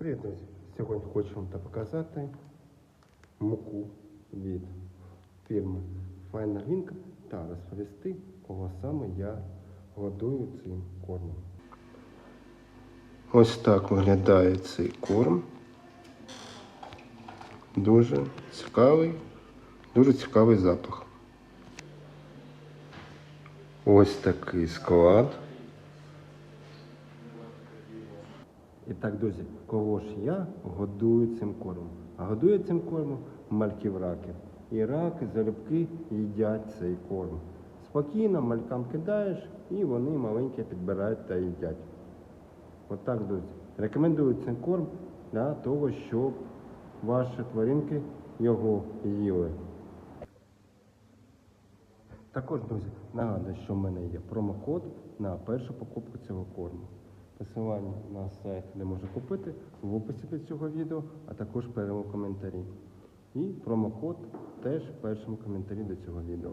Привіт, друзі! Сьогодні хочу вам показати муку від фірми Файна Глінка та розповісти, кого саме я годую цим кормом. Ось так виглядає цей корм. Дуже цікавий, дуже цікавий запах. Ось такий склад. І так, друзі, кого ж я годую цим кормом? А годую цим кормом мальків раків. І раки, залюбки їдять цей корм. Спокійно малькам кидаєш, і вони маленькі підбирають та їдять. Отак, друзі. Рекомендую цей корм для того, щоб ваші тваринки його їли. Також, друзі, нагадую, що в мене є промокод на першу покупку цього корму. Посилання на сайт, де можна купити, в описі для цього відео, а також в першому коментарі. І промокод теж в першому коментарі до цього відео.